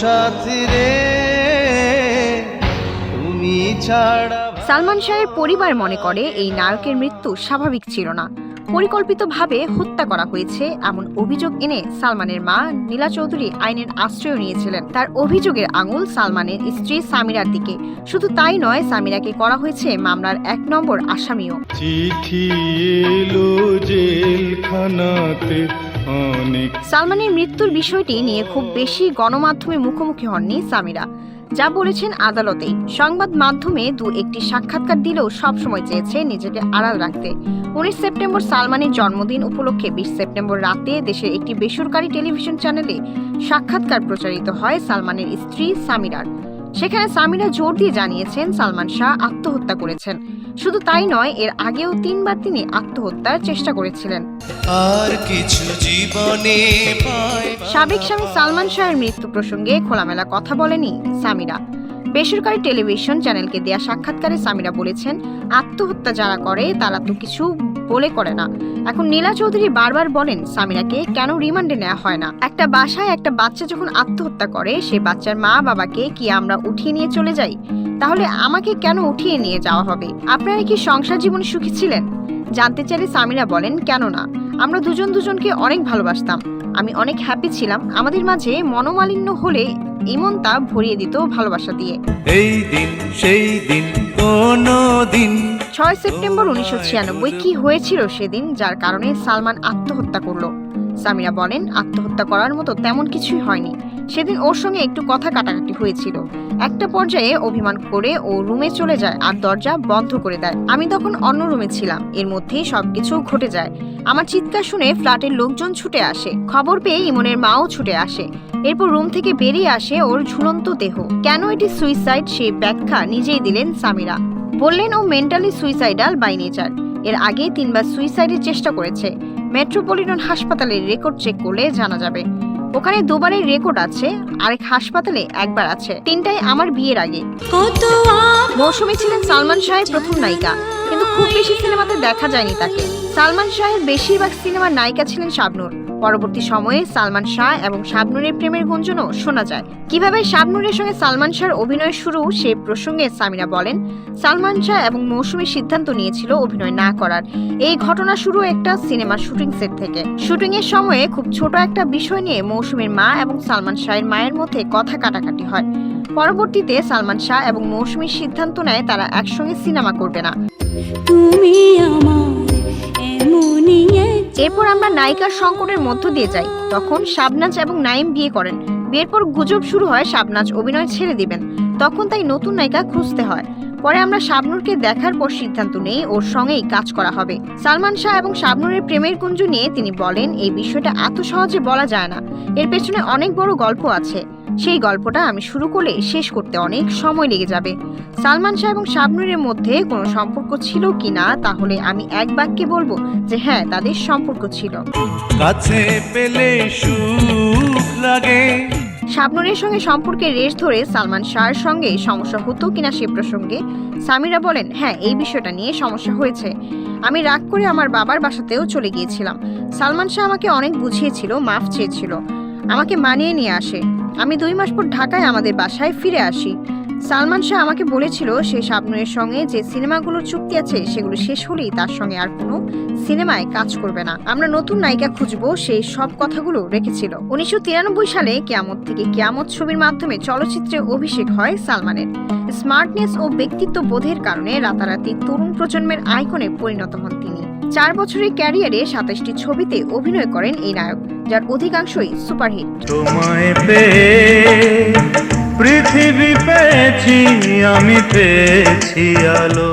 সাথী রে তুমি ছাড়া সালমান শাহের পরিবার মনে করে এই নায়কের মৃত্যু স্বাভাবিক ছিল না। পরিকল্পিতভাবে হত্যা করা হয়েছে এমন অভিযোগ এনে সালমানের মা নীলা চৌধুরী আইনের আশ্রয় নিয়েছিলেন। তার অভিযোগের আঙুল সালমানের স্ত্রী সামিরার দিকে। শুধু তাই নয় সামিরাকে করা হয়েছে মামলার এক নম্বর আসামিও। চিঠি এলো জেলখানাতে সালমানের মৃত্যুর বিষয়টি নিয়ে খুব বেশি গণমাধ্যমে মুখোমুখি হননি সামিরা। যা বলেছেন আদালতেই সংবাদ মাধ্যমে দু একটি সাক্ষাৎকার দিলেও সবসময় চেয়েছে নিজেকে আড়াল রাখতে। উনিশ সেপ্টেম্বর সালমানের জন্মদিন উপলক্ষে বিশ সেপ্টেম্বর রাতে দেশের একটি বেসরকারি টেলিভিশন চ্যানেলে সাক্ষাৎকার প্রচারিত হয় সালমানের স্ত্রী সামিরার। সেখানে সামিরা জোর দিয়ে জানিয়েছেন সালমান শাহ আত্মহত্যা করেছেন। শুধু তাই নয় এর আগেও তিনবার তিনি আত্মহত্যার চেষ্টা করেছিলেন। আর কিছু জীবনে সাবেক স্বামী সালমান শাহের মৃত্যু প্রসঙ্গে খোলামেলা কথা বলেনি সামিরা। বেসরকারি টেলিভিশন চ্যানেলকে দেয়া সাক্ষাৎকারে সামিরা বলেছেন, আত্মহত্যা যারা করে, তারা তো কিছু বলে করে না। এখন নীলা চৌধুরী বারবার বলেন সামিরাকে কেন রিমান্ডে নেওয়া হয় না? একটা বাসায় একটা বাচ্চা যখন আত্মহত্যা করে, সে বাচ্চার মা বাবাকে কি আমরা উঠিয়ে নিয়ে চলে যাই? তাহলে আমাকে কেন উঠিয়ে নিয়ে যাওয়া হবে? আপনারা কি সংসার জীবনে সুখী ছিলেন? জানতে চাইলে সামিরা বলেন কেন না আমরা দুজন দুজনকে অনেক ভালোবাসতাম। আমি অনেক হ্যাপি ছিলাম। আমাদের মাঝে মনোমালিন্য হলে ইমন তা ভরিয়ে দিত ভালোবাসা দিয়ে। এই দিন সেই দিন কোনো দিন। ছয় সেপ্টেম্বর উনিশশো ছিয়ানব্বই কি হয়েছিল সেদিন যার কারণে সালমান আত্মহত্যা করল। সামিরা বলেন আত্মহত্যা করার মতো তেমন কিছুই হয়নি। সেদিন ওর সঙ্গে একটু কথা কাটাকাটি হয়েছিল। একটা পর্যায়ে অভিমান করে ও রুমে চলে যায় আর দরজা বন্ধ করে দেয়। আমি তখন অন্য রুমে ছিলাম। এর মধ্যেই সবকিছু ঘটে যায়। আমার চিৎকার শুনে ফ্ল্যাটের লোকজন ছুটে আসে। খবর পেয়ে ইমনের মাও ছুটে আসে। এরপর রুম থেকে বেরিয়ে আসে ওর ঝুলন্ত দেহ। কেন এটি সুইসাইড? সেই ব্যাখ্যা নিজেই দিলেন সামিরা। বললেন, ও মেন্টালি সুইসাইডাল বাই নেচার। এর আগে তিনবার সুইসাইডের চেষ্টা করেছে। মেট্রোপলিটন হাসপাতালের রেকর্ড চেক করলে জানা যাবে। ওখানে দুবারের রেকর্ড আছে আরেক হাসপাতালে একবার আছে। তিনটাই আমার বিয়ের আগে। মৌসুমী ছিলেন সালমান শাহের প্রথম নায়িকা, কিন্তু খুব বেশি সিনেমাতে দেখা যায়নি তাকে। সালমান শাহের বেশিরভাগ সিনেমার নায়িকা ছিলেন শাবনূর। পরবর্তী সময়ে সালমান শাহ এবং শাবনুরের প্রেমের গুঞ্জনও শোনা যায়। কীভাবে শাবনুরের সঙ্গে সালমান শাহর অভিনয় শুরু, সে প্রসঙ্গে সামিরা বলেন, সালমান শাহ এবং মৌসুমী সিদ্ধান্ত নিয়েছিল অভিনয় না করার। এই ঘটনা শুরু একটা সিনেমার শুটিং সেট থেকে। শুটিং এর সময়ে খুব ছোট একটা বিষয় নিয়ে মৌসুমীর মা এবং সালমান শাহের মায়ের মধ্যে কথা কাটাকাটি হয়। পরবর্তীতে সালমান শাহ এবং মৌসুমীর সিদ্ধান্ত নেয় তারা একসঙ্গে সিনেমা করবে না। তুমি এরপর আমরা নায়িকার সংকটের মধ্য দিয়ে যাই। তখন শাবনাজ এবং নাইম বিয়ে করেন। বিয়ের পর গুজব শুরু হয় শাবনাজ অভিনয় ছেড়ে দিবেন। তখন তাই নতুন নায়িকা খুঁজতে হয়। পরে আমরা শাবনুরকে দেখার পর সিদ্ধান্ত নেই ওর সঙ্গেই কাজ করা হবে। সালমান শাহ এবং শাবনুরের প্রেমের কুঞ্জ নিয়ে তিনি বলেন এই বিষয়টা এত সহজে বলা যায় না। এর পেছনে অনেক বড় গল্প আছে। সেই গল্পটা আমি শুরু করলে শেষ করতে অনেক সময় লেগে যাবে। সালমান শাহ এবং শাবনুরের মধ্যে কোনো সম্পর্ক ছিল কিনা তাহলে আমি এক বাক্যে বলব যে হ্যাঁ তাদের সম্পর্ক ছিল। কাছে পেলে সুখ লাগে। শাবনুরের সঙ্গে সম্পর্কের রেশ ধরে সালমান শাহর সঙ্গে সমস্যা হতো কিনা সে প্রসঙ্গে সামিরা বলেন হ্যাঁ এই বিষয়টা নিয়ে সমস্যা হয়েছে। আমি রাগ করে আমার বাবার বাসাতেও চলে গিয়েছিলাম। সালমান শাহ আমাকে অনেক বুঝিয়েছিল মাফ চেয়েছিল। আমাকে মানিয়ে নিয়ে আসে। আমি দুই মাস পর ঢাকায় আমাদের বাসায় ফিরে আসি। সালমান শাহ আমাকে বলেছিল, সে শাবনুরের সঙ্গে যে সিনেমাগুলোর চুক্তি আছে, সেগুলো শেষ হলেই তার সঙ্গে আর কোনো সিনেমায় কাজ করবে না। আমরা নতুন নায়িকা খুঁজবো সেই সব কথাগুলো রেখেছিল। উনিশশো তিরানব্বই সালে কেয়ামত থেকে কেয়ামত ছবির মাধ্যমে চলচ্চিত্রে অভিষেক হয় সালমানের। স্মার্টনেস ও ব্যক্তিত্ব বোধের কারণে রাতারাতি তরুণ প্রজন্মের আইকনে পরিণত হন তিনি। চার বছরের ক্যারিয়ারে সাতাশটি ছবিতে অভিনয় করেন এই নায়ক। যার অধিকাংশই সুপারহিট। তোমায় পৃথিবী পেয়েছি আমি পেয়েছি আলো।